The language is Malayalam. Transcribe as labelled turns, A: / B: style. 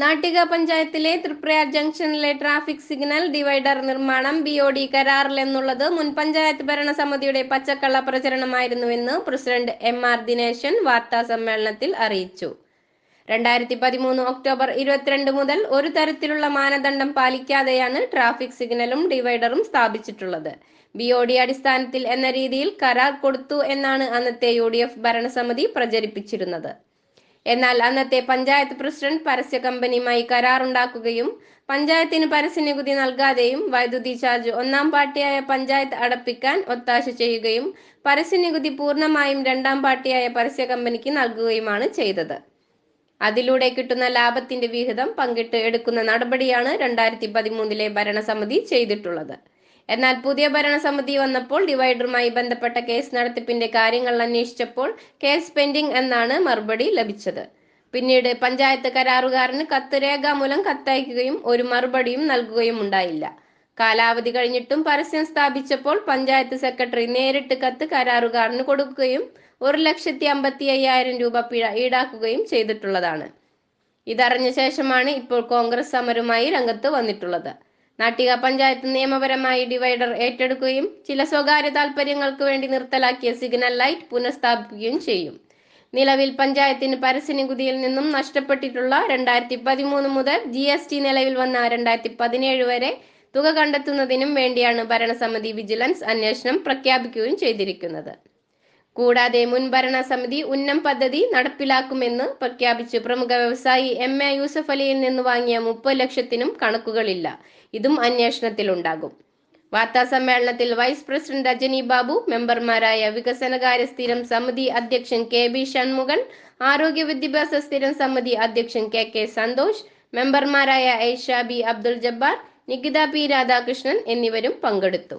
A: നാട്ടിക പഞ്ചായത്തിലെ തൃപ്രയാർ ജംഗ്ഷനിലെ ട്രാഫിക് സിഗ്നൽ ഡിവൈഡർ നിർമ്മാണം ബി ഒ ഡി കരാറിൽ എന്നുള്ളത് മുൻ പഞ്ചായത്ത് ഭരണസമിതിയുടെ പച്ചക്കള്ള പ്രചരണമായിരുന്നുവെന്ന് പ്രസിഡന്റ് എം ആർ ദിനേശൻ വാർത്താ സമ്മേളനത്തിൽ അറിയിച്ചു. രണ്ടായിരത്തി പതിമൂന്ന് ഒക്ടോബർ ഇരുപത്തിരണ്ട് മുതൽ ഒരു തരത്തിലുള്ള മാനദണ്ഡം പാലിക്കാതെയാണ് ട്രാഫിക് സിഗ്നലും ഡിവൈഡറും സ്ഥാപിച്ചിട്ടുള്ളത്. ബി ഒ ഡി അടിസ്ഥാനത്തിൽ എന്ന രീതിയിൽ കരാർ കൊടുത്തു എന്നാണ് അന്നത്തെ യു ഡി എഫ് ഭരണസമിതി പ്രചരിപ്പിച്ചിരുന്നത്. എന്നാൽ അന്നത്തെ പഞ്ചായത്ത് പ്രസിഡന്റ് പരസ്യ കമ്പനിയുമായി കരാറുണ്ടാക്കുകയും പഞ്ചായത്തിന് പരസ്യ നികുതി നൽകാതെയും വൈദ്യുതി ചാർജ് ഒന്നാം പാർട്ടിയായ പഞ്ചായത്ത് അടപ്പിക്കാൻ ഒത്താശ ചെയ്യുകയും പരസ്യ നികുതി പൂർണമായും രണ്ടാം പാർട്ടിയായ പരസ്യ കമ്പനിക്ക് നൽകുകയുമാണ് ചെയ്തത്. അതിലൂടെ കിട്ടുന്ന ലാഭത്തിന്റെ വിഹിതം പങ്കിട്ട് എടുക്കുന്ന നടപടിയാണ് രണ്ടായിരത്തി പതിമൂന്നിലെ ഭരണസമിതി ചെയ്തിട്ടുള്ളത്. എന്നാൽ പുതിയ ഭരണസമിതി വന്നപ്പോൾ ഡിവൈഡറുമായി ബന്ധപ്പെട്ട കേസ് നടത്തിപ്പിന്റെ കാര്യങ്ങൾ അന്വേഷിച്ചപ്പോൾ കേസ് പെൻഡിംഗ് എന്നാണ് മറുപടി ലഭിച്ചത്. പിന്നീട് പഞ്ചായത്ത് കരാറുകാരന് കത്ത് രേഖാമൂലം കത്തയക്കുകയും ഒരു മറുപടിയും നൽകുകയും ഉണ്ടായില്ല. കാലാവധി കഴിഞ്ഞിട്ടും പരസ്യം സ്ഥാപിച്ചപ്പോൾ പഞ്ചായത്ത് സെക്രട്ടറി നേരിട്ട് കത്ത് കരാറുകാരന് കൊടുക്കുകയും ഒരു ലക്ഷത്തി അമ്പത്തി അയ്യായിരം രൂപ പിഴ ഈടാക്കുകയും ചെയ്തിട്ടുള്ളതാണ്. ഇതറിഞ്ഞ ശേഷമാണ് ഇപ്പോൾ കോൺഗ്രസ് സമരവുമായി രംഗത്ത് വന്നിട്ടുള്ളത്. നാട്ടിക പഞ്ചായത്ത് നിയമപരമായി ഡിവൈഡർ ഏറ്റെടുക്കുകയും ചില സ്വകാര്യ താല്പര്യങ്ങൾക്ക് വേണ്ടി നിർത്തലാക്കിയ സിഗ്നൽ ലൈറ്റ് പുനഃസ്ഥാപിക്കുകയും ചെയ്യും. നിലവിൽ പഞ്ചായത്തിന് പരസ്യനികുതിയിൽ നിന്നും നഷ്ടപ്പെട്ടിട്ടുള്ള രണ്ടായിരത്തി പതിമൂന്ന് മുതൽ ജി എസ് ടി നിലവിൽ വന്ന രണ്ടായിരത്തി പതിനേഴ് വരെ തുക കണ്ടെത്തുന്നതിനും വേണ്ടിയാണ് ഭരണസമിതി വിജിലൻസ് അന്വേഷണം പ്രഖ്യാപിക്കുകയും ചെയ്തിരിക്കുന്നത്. കൂടാതെ മുൻ ഭരണസമിതി ഉന്നം പദ്ധതി നടപ്പിലാക്കുമെന്ന് പ്രഖ്യാപിച്ചു. പ്രമുഖ വ്യവസായി എം എ യൂസഫ് അലിയിൽ നിന്ന് വാങ്ങിയ മുപ്പത് ലക്ഷത്തിനും കണക്കുകളില്ല. ഇതും അന്വേഷണത്തിലുണ്ടാകും. വാർത്താ സമ്മേളനത്തിൽ വൈസ് പ്രസിഡന്റ് രജനി ബാബു മെമ്പർമാരായ വികസനകാര്യ സ്ഥിരം സമിതി അധ്യക്ഷൻ കെ ബി ഷൺമുഖൻ ആരോഗ്യ വിദ്യാഭ്യാസ സ്ഥിരം സമിതി അധ്യക്ഷൻ കെ കെ സന്തോഷ് മെമ്പർമാരായ ഐഷ ബി അബ്ദുൾ ജബ്ബാർ നികിത പി രാധാകൃഷ്ണൻ എന്നിവരും പങ്കെടുത്തു.